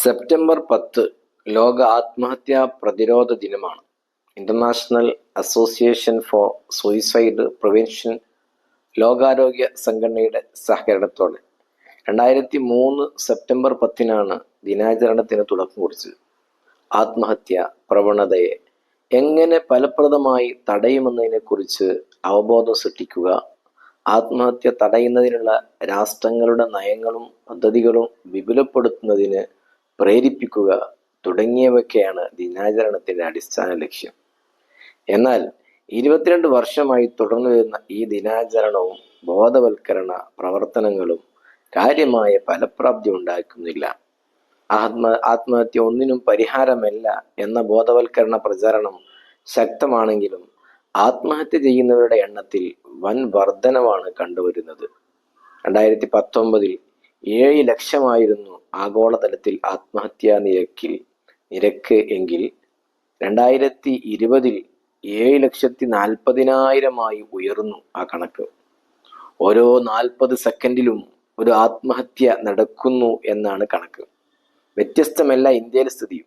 September പത്ത് ലോക ആത്മഹത്യാ പ്രതിരോധ ദിനമാണ്. International association for suicide prevention ലോകാരോഗ്യ സംഘടനയുടെ സഹകരണത്തോടെ രണ്ടായിരത്തി മൂന്ന് സെപ്റ്റംബർ പത്തിനാണ് ദിനാചരണത്തിന് തുടക്കം കുറിച്ചത്. ആത്മഹത്യ പ്രവണതയെ എങ്ങനെ ഫലപ്രദമായി തടയുമെന്നതിനെക്കുറിച്ച് അവബോധം സൃഷ്ടിക്കുക ആത്മഹത്യ തടയുന്നതിനുള്ള രാഷ്ട്രങ്ങളുടെ നയങ്ങളും പദ്ധതികളും വിപുലപ്പെടുത്തുന്നതിന് പ്രേരിപ്പിക്കുക തുടങ്ങിയവയൊക്കെയാണ് ദിനാചരണത്തിന്റെ അടിസ്ഥാന ലക്ഷ്യം. എന്നാൽ ഇരുപത്തിരണ്ട് വർഷമായി തുടർന്നു വരുന്ന ഈ ദിനാചരണവും ബോധവൽക്കരണ പ്രവർത്തനങ്ങളും കാര്യമായ ഫലപ്രാപ്തി ഉണ്ടാക്കുന്നില്ല. ആത്മ ആത്മഹത്യ ഒന്നിനും പരിഹാരമല്ല എന്ന ബോധവൽക്കരണ പ്രചാരണം ശക്തമാണെങ്കിലും ആത്മഹത്യ ചെയ്യുന്നവരുടെ എണ്ണത്തിൽ വൻ വർധനവാണ് കണ്ടുവരുന്നത്. രണ്ടായിരത്തി പത്തൊമ്പതിൽ ഏഴ് ലക്ഷമായിരുന്നു ആഗോളതലത്തിൽ ആത്മഹത്യാ നിരക്കിൽ നിരക്ക് എങ്കിൽ രണ്ടായിരത്തി ഇരുപതിൽ ഏഴ് ലക്ഷത്തി നാൽപ്പതിനായിരമായി ഉയർന്നു ആ കണക്ക്. ഓരോ നാൽപ്പത് സെക്കൻഡിലും ഒരു ആത്മഹത്യ നടക്കുന്നു എന്നാണ് കണക്ക്. വ്യത്യസ്തമല്ല ഇന്ത്യയിലെ സ്ഥിതിയും.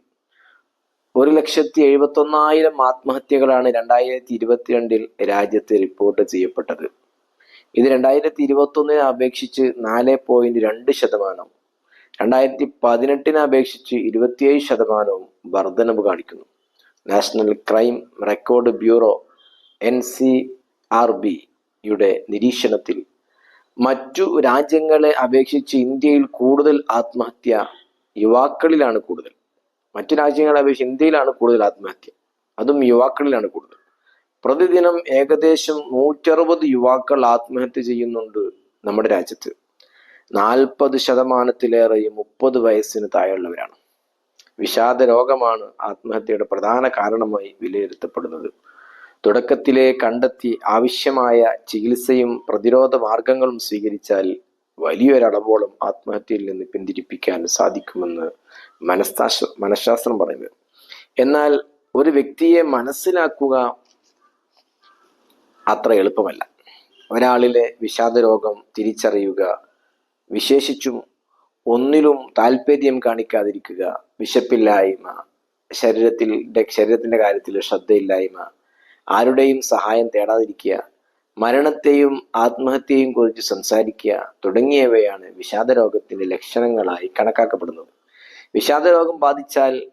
ഒരു ലക്ഷത്തി എഴുപത്തി ഒന്നായിരം ആത്മഹത്യകളാണ് രണ്ടായിരത്തി ഇരുപത്തിരണ്ടിൽ രാജ്യത്ത് റിപ്പോർട്ട് ചെയ്യപ്പെട്ടത്. ഇത് രണ്ടായിരത്തി ഇരുപത്തി ഒന്നിനെ അപേക്ഷിച്ച് നാല് പോയിന്റ് രണ്ട് ശതമാനം. രണ്ടായിരത്തി പതിനെട്ടിനെ അപേക്ഷിച്ച് ഇരുപത്തിയേഴ് ശതമാനവും വർധനവ് കാണിക്കുന്നു. National crime record bureau N C R ബിയുടെ നിരീക്ഷണത്തിൽ മറ്റു രാജ്യങ്ങളെ അപേക്ഷിച്ച് ഇന്ത്യയിൽ കൂടുതൽ ആത്മഹത്യ യുവാക്കളിലാണ് കൂടുതൽ. മറ്റു രാജ്യങ്ങളെ അപേക്ഷിച്ച് ഇന്ത്യയിലാണ് കൂടുതൽ ആത്മഹത്യ. അതും യുവാക്കളിലാണ് കൂടുതൽ. പ്രതിദിനം ഏകദേശം നൂറ്ററുപത് യുവാക്കൾ ആത്മഹത്യ ചെയ്യുന്നുണ്ട് നമ്മുടെ രാജ്യത്ത്. നാൽപ്പത് ശതമാനത്തിലേറെയും മുപ്പത് വയസ്സിന് താഴെയുള്ളവരാണ്. വിഷാദ രോഗമാണ് ആത്മഹത്യയുടെ പ്രധാന കാരണമായി വിലയിരുത്തപ്പെടുന്നത്. തുടക്കത്തിലെ കണ്ടെത്തി ആവശ്യമായ ചികിത്സയും പ്രതിരോധ മാർഗങ്ങളും സ്വീകരിച്ചാൽ വലിയൊരളവോളം ആത്മഹത്യയിൽ നിന്ന് പിന്തിരിപ്പിക്കാൻ സാധിക്കുമെന്ന് മനസ്താശ മനഃശാസ്ത്രം പറയുന്നത് എന്നാൽ ഒരു വ്യക്തിയെ മനസ്സിലാക്കുക അത്ര എളുപ്പമല്ല. ഒരാളിലെ വിഷാദരോഗം തിരിച്ചറിയുക വിശേഷിച്ചും ഒന്നിലും താല്പര്യം കാണിക്കാതിരിക്കുക. വിശപ്പില്ലായ്മ ശരീരത്തിൽ ശരീരത്തിന്റെ കാര്യത്തിൽ ശ്രദ്ധയില്ലായ്മ ആരുടെയും സഹായം തേടാതിരിക്കുക മരണത്തെയും ആത്മഹത്യയും കുറിച്ച് സംസാരിക്കുക തുടങ്ങിയവയാണ് വിഷാദരോഗത്തിന്റെ ലക്ഷണങ്ങളായി കണക്കാക്കപ്പെടുന്നത്. വിഷാദരോഗം ബാധിച്ചാൽ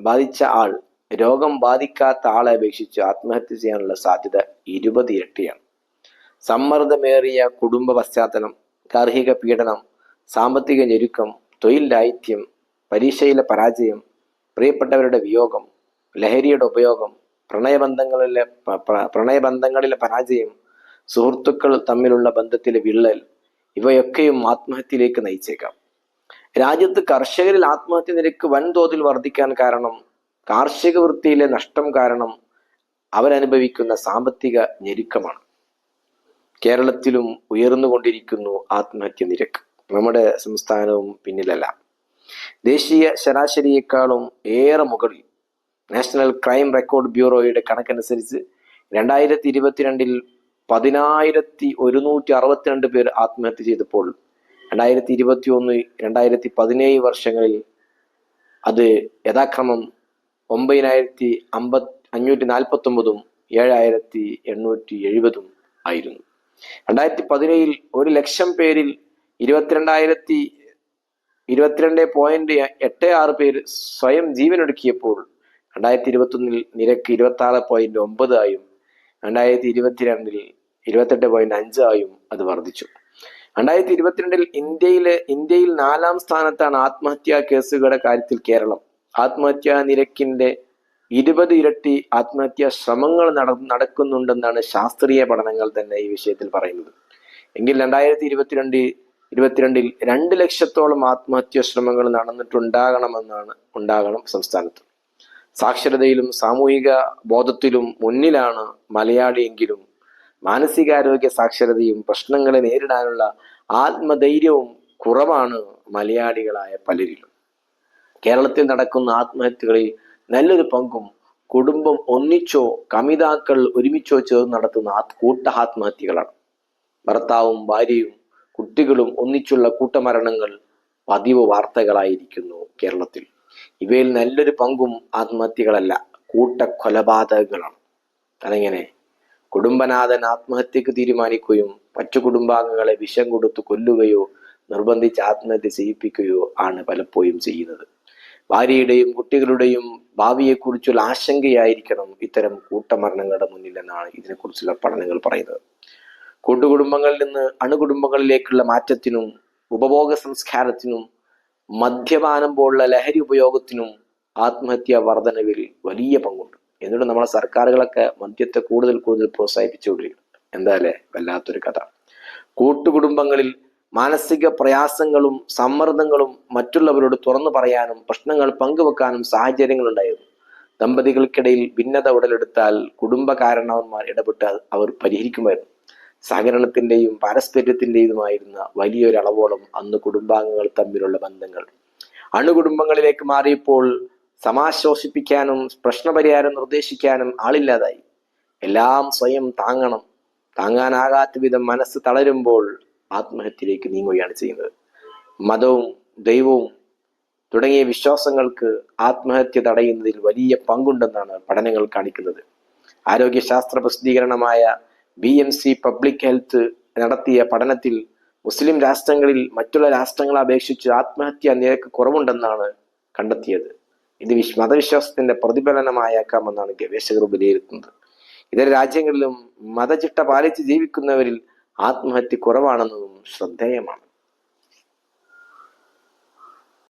ബാധിച്ച ആൾ രോഗം ബാധിക്കാത്ത ആളെ അപേക്ഷിച്ച് ആത്മഹത്യ ചെയ്യാനുള്ള സാധ്യത ഇരുപത് ഇരട്ടിയാണ്. സമ്മർദ്ദമേറിയ കുടുംബ പശ്ചാത്തലം ഗാർഹിക പീഡനം സാമ്പത്തിക ഞെരുക്കം തൊഴിൽ രാഹിത്യം പരീക്ഷയിലെ പരാജയം പ്രിയപ്പെട്ടവരുടെ വിയോഗം ലഹരിയുടെ ഉപയോഗം പ്രണയബന്ധങ്ങളിലെ പ്രണയബന്ധങ്ങളിലെ പരാജയം സുഹൃത്തുക്കൾ തമ്മിലുള്ള ബന്ധത്തിലെ വിള്ളൽ ഇവയൊക്കെയും ആത്മഹത്യയിലേക്ക് നയിച്ചേക്കാം. രാജ്യത്ത് കർഷകരിൽ ആത്മഹത്യ നിരക്ക് വൻതോതിൽ വർദ്ധിക്കാൻ കാരണം കാർഷിക വൃത്തിയിലെ നഷ്ടം കാരണം അവരനുഭവിക്കുന്ന സാമ്പത്തിക ഞെരുക്കമാണ്. കേരളത്തിലും ഉയർന്നുകൊണ്ടിരിക്കുന്നു ആത്മഹത്യ നിരക്ക്. നമ്മുടെ സംസ്ഥാനവും പിന്നിലല്ല. ദേശീയ ശരാശരിയേക്കാളും ഏറെ മുകളിൽ നാഷണൽ ക്രൈം റെക്കോർഡ് ബ്യൂറോയുടെ കണക്കനുസരിച്ച് രണ്ടായിരത്തി ഇരുപത്തിരണ്ടിൽ പതിനായിരത്തി ഒരുന്നൂറ്റി അറുപത്തിരണ്ട് പേർ ആത്മഹത്യ ചെയ്തപ്പോൾ രണ്ടായിരത്തി ഇരുപത്തി ഒന്ന് രണ്ടായിരത്തി പതിനേഴ് വർഷങ്ങളിൽ അത് യഥാക്രമം ഒമ്പതിനായിരത്തി അമ്പത് അഞ്ഞൂറ്റി നാൽപ്പത്തി ഒമ്പതും ഏഴായിരത്തി എണ്ണൂറ്റി എഴുപതും ആയിരുന്നു. രണ്ടായിരത്തി പതിനേഴിൽ ഒരു ലക്ഷം പേരിൽ ഇരുപത്തിരണ്ടായിരത്തി ഇരുപത്തിരണ്ട് പോയിന്റ് എട്ട് ആറ് പേര് സ്വയം ജീവനൊടുക്കിയപ്പോൾ രണ്ടായിരത്തി ഇരുപത്തൊന്നിൽ നിരക്ക് ഇരുപത്തി ആറ് പോയിന്റ് ഒമ്പത് ആയും രണ്ടായിരത്തി ഇരുപത്തിരണ്ടിൽ ഇരുപത്തെട്ട് പോയിന്റ് അഞ്ച് ആയും അത് വർദ്ധിച്ചു. രണ്ടായിരത്തി ഇരുപത്തിരണ്ടിൽ ഇന്ത്യയിലെ ഇന്ത്യയിൽ നാലാം സ്ഥാനത്താണ് ആത്മഹത്യാ കേസുകളുടെ കാര്യത്തിൽ കേരളം. ആത്മഹത്യാ നിരക്കിന്റെ ഇരുപത് ഇരട്ടി ആത്മഹത്യാ ശ്രമങ്ങൾ നട നടക്കുന്നുണ്ടെന്നാണ് ശാസ്ത്രീയ പഠനങ്ങൾ തന്നെ ഈ വിഷയത്തിൽ പറയുന്നത്. എങ്കിൽ രണ്ടായിരത്തി ഇരുപത്തിരണ്ട് ഇരുപത്തിരണ്ടിൽ രണ്ട് ലക്ഷത്തോളം ആത്മഹത്യാ ശ്രമങ്ങൾ നടന്നിട്ടുണ്ടാകണമെന്നാണ് ഉണ്ടാകണം സംസ്ഥാനത്ത്. സാക്ഷരതയിലും സാമൂഹിക ബോധത്തിലും മുന്നിലാണ് മലയാളിയെങ്കിലും മാനസികാരോഗ്യ സാക്ഷരതയും പ്രശ്നങ്ങളെ നേരിടാനുള്ള ആത്മധൈര്യവും കുറവാണ് മലയാളികളായ പലരിലും. കേരളത്തിൽ നടക്കുന്ന ആത്മഹത്യകളിൽ നല്ലൊരു പങ്കും കുടുംബം ഒന്നിച്ചോ കമിതാക്കൾ ഒരുമിച്ചോ ചേർന്ന് നടത്തുന്ന ആത്- കൂട്ട ആത്മഹത്യകളാണ് ഭർത്താവും ഭാര്യയും കുട്ടികളും ഒന്നിച്ചുള്ള കൂട്ടമരണങ്ങൾ പതിവ് വാർത്തകളായിരിക്കുന്നു കേരളത്തിൽ. ഇവയിൽ നല്ലൊരു പങ്കും ആത്മഹത്യകളല്ല കൂട്ടക്കൊലപാതകങ്ങളാണ്. അതെങ്ങനെ കുടുംബനാഥൻ ആത്മഹത്യക്ക് തീരുമാനിക്കുകയും മറ്റു കുടുംബാംഗങ്ങളെ വിഷം കൊടുത്ത് കൊല്ലുകയോ നിർബന്ധിച്ച് ആത്മഹത്യ ചെയ്യിപ്പിക്കുകയോ ആണ് പലപ്പോഴും ചെയ്യുന്നത്. ഭാര്യയുടെയും കുട്ടികളുടെയും ഭാവിയെക്കുറിച്ചുള്ള ആശങ്കയായിരിക്കണം ഇത്തരം കൂട്ടമരണങ്ങളുടെ മുന്നിൽ എന്നാണ് ഇതിനെക്കുറിച്ചുള്ള പഠനങ്ങൾ പറയുന്നത്. കൂട്ടുകുടുംബങ്ങളിൽ നിന്ന് അണുകുടുംബങ്ങളിലേക്കുള്ള മാറ്റത്തിനും ഉപഭോഗ സംസ്കാരത്തിനും മദ്യപാനം പോലുള്ള ലഹരി ഉപയോഗത്തിനും ആത്മഹത്യാ വർധനവിൽ വലിയ പങ്കുണ്ട്. എന്നിട്ട് നമ്മളെ സർക്കാരുകളൊക്കെ മദ്യത്തെ കൂടുതൽ കൂടുതൽ പ്രോത്സാഹിപ്പിച്ചുകൊണ്ടിരിക്കുന്നു എന്തായാലേ വല്ലാത്തൊരു കഥ. കൂട്ടുകുടുംബങ്ങളിൽ മാനസിക പ്രയാസങ്ങളും സമ്മർദ്ദങ്ങളും മറ്റുള്ളവരോട് തുറന്നു പറയാനും പ്രശ്നങ്ങൾ പങ്കുവെക്കാനും സാഹചര്യങ്ങൾ ഉണ്ടായിരുന്നു ദമ്പതികൾക്കിടയിൽ ഭിന്നത ഉടലെടുത്താൽ കുടുംബകാരണവന്മാർ ഇടപെട്ട് അവർ പരിഹരിക്കുമായിരുന്നു. സഹകരണത്തിന്റെയും പാരസ്പര്യത്തിന്റെയുമായിരുന്ന വലിയൊരളവോളം അന്ന് കുടുംബാംഗങ്ങൾ തമ്മിലുള്ള ബന്ധങ്ങൾ. അണുകുടുംബങ്ങളിലേക്ക് മാറിയപ്പോൾ സമാശ്വസിപ്പിക്കാനും പ്രശ്നപരിഹാരം നിർദ്ദേശിക്കാനും ആളില്ലാതായി. എല്ലാം സ്വയം താങ്ങണം. താങ്ങാനാകാത്ത വിധം മനസ്സ് തളരുമ്പോൾ ആത്മഹത്യയിലേക്ക് നീങ്ങുകയാണ് ചെയ്യുന്നത്. മതവും ദൈവവും തുടങ്ങിയ വിശ്വാസങ്ങൾക്ക് ആത്മഹത്യ തടയുന്നതിൽ വലിയ പങ്കുണ്ടെന്നാണ് പഠനങ്ങൾ കാണിക്കുന്നത്. ആരോഗ്യശാസ്ത്ര പ്രസിദ്ധീകരണമായ B M C public health നടത്തിയ പഠനത്തിൽ മുസ്ലിം രാഷ്ട്രങ്ങളിൽ മറ്റുള്ള രാഷ്ട്രങ്ങളെ അപേക്ഷിച്ച് ആത്മഹത്യ നിരക്ക് കുറവുണ്ടെന്നാണ് കണ്ടെത്തിയത്. ഇത് വിശ് മതവിശ്വാസത്തിന്റെ പ്രതിഫലനമായേക്കാമെന്നാണ് ഗവേഷകർ വിലയിരുത്തുന്നത്. ഇതര രാജ്യങ്ങളിലും മതചിട്ട പാലിച്ച് ജീവിക്കുന്നവരിൽ ആത്മഹത്യ കുറവാണെന്നതും ശ്രദ്ധേയമാണ്.